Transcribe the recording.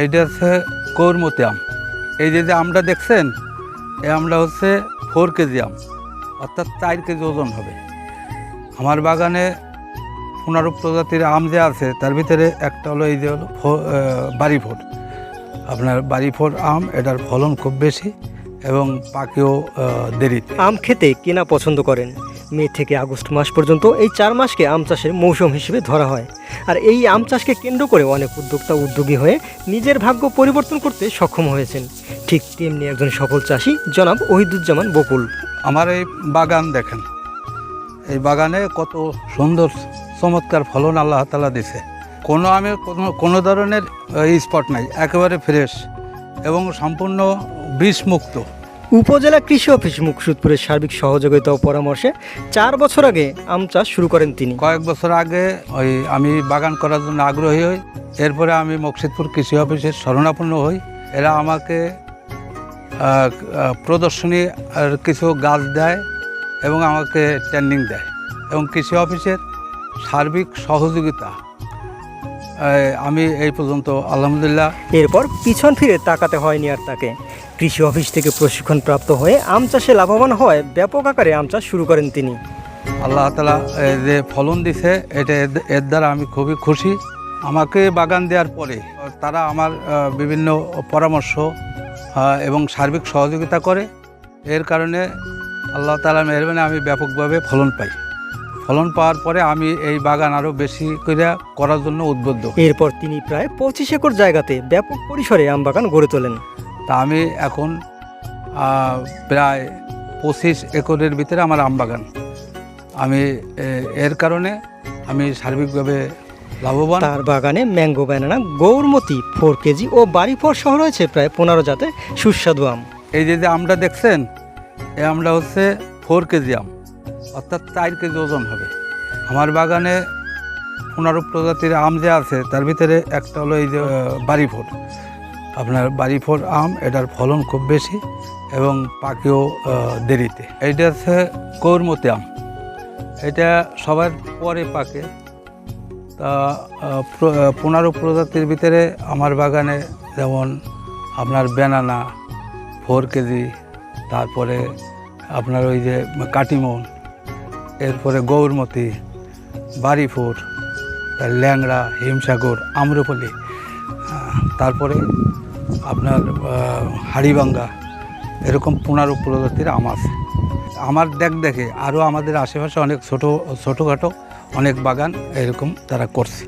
এইটা হচ্ছে কৌরমতি আম। এই যে যে আমটা দেখছেন, এই আমটা হচ্ছে ফোর কেজি আম, অর্থাৎ চার কেজি ওজন হবে। আমার বাগানে পনেরো প্রজাতির আম যে আছে, তার ভিতরে একটা হলো এই যে হলো বাড়ি ফোর আপনার বাড়ি ফোর আম, এটার ফলন খুব বেশি এবং পাকেও দেরিতে। আম খেতে কেনা পছন্দ করেন? মে থেকে আগস্ট মাস পর্যন্ত এই চার মাসকে আম চাষের মৌসুম হিসেবে ধরা হয়। আর এই আম চাষকে কেন্দ্র করে অনেক উদ্যোক্তা উদ্যোগী হয়ে নিজের ভাগ্য পরিবর্তন করতে সক্ষম হয়েছেন। ঠিক তেমনি একজন সফল চাষি জনাব ওহিদুজ্জামান বকুল। আমার এই বাগান দেখেন। এই বাগানে কত সুন্দর, চমৎকার ফলন আল্লাহ তালা দিছে। কোনো আমি কোনো কোনো ধরনের স্পট নাই। একেবারে ফ্রেশ এবং সম্পূর্ণ বিষমুক্ত। উপজেলা কৃষি অফিস মুকসুদপুরের সার্বিক সহযোগিতা ও পরামর্শে চার বছর আগে আম চাষ শুরু করেন তিনি। কয়েক বছর আগে ওই আমি বাগান করার জন্য আগ্রহী হই। এরপরে আমি মকসিদপুর কৃষি অফিসের শরণাপন্ন হই। এরা আমাকে প্রদর্শনী আর কিছু গাছ দেয় এবং আমাকে ট্রেনিং দেয়। এবং কৃষি অফিসের সার্বিক সহযোগিতা আমি এই পর্যন্ত আলহামদুলিল্লাহ। এরপর পিছন ফিরে তাকাতে হয়নি আর তাকে। কৃষি অফিস থেকে প্রশিক্ষণ প্রাপ্ত হয়ে আম চাষে লাভবান হওয়ায় ব্যাপক আকারে আম চাষ শুরু করেন তিনি। আল্লাহ তালা যে ফলন দিছে এটা এর- এর দ্বারা আমি খুবই খুশি। আমাকে বাগান দেওয়ার পরে তারা আমার বিভিন্ন পরামর্শ এবং সার্বিক সহযোগিতা করে। এর কারণে আল্লাহ তালা মেহরবানি আমি ব্যাপকভাবে ফলন পাই। ফলন পাওয়ার পরে আমি এই বাগান আরও বেশি করে করার জন্য উদ্বুদ্ধ। এরপর তিনি প্রায় পঁচিশ একর জায়গাতে ব্যাপক পরিসরে আম বাগান গড়ে তোলেন। তা আমি এখন প্রায় পঁচিশ একরের ভিতরে আমার আম বাগান। আমি এর কারণে আমি সার্বিকভাবে লাভবান। তার বাগানে mango banana Gourmati four KG ও বাড়ি ফোর সহ রয়েছে প্রায় পনেরো জাতের সুস্বাদু আম। এই যে যে আমটা দেখছেন এই আমটা হচ্ছে ফোর কেজি আম। অর্থাৎ চার কেজি ওজন হবে। আমার বাগানে পনেরো প্রজাতির আম যে আছে তার ভিতরে একটা হলো এই যে আহ, বাড়ি ফোর আপনার বাড়ি ফোর আম এটার ফলন খুব বেশি এবং পাকেও দেরিতে। এইটা হচ্ছে কৌরমতি আম। এটা সবার পরে পাকে। তা পনেরো প্রজাতির ভিতরে আমার বাগানে যেমন আপনার বেনানা ফোর কেজি তারপরে আপনার ওই যে কাটিমন এরপরে গৌরমতি বারিপুর ল্যাংড়া, হিমসাগর, আম্রপলি তারপরে আপনার হাড়িবাঙ্গা, এরকম পনেরো প্রজাতির আম আছে আমার দেখ দেখে আরও আমাদের আশেপাশে অনেক ছোটো, ছোটোখাটো অনেক বাগান এরকম তারা করছে।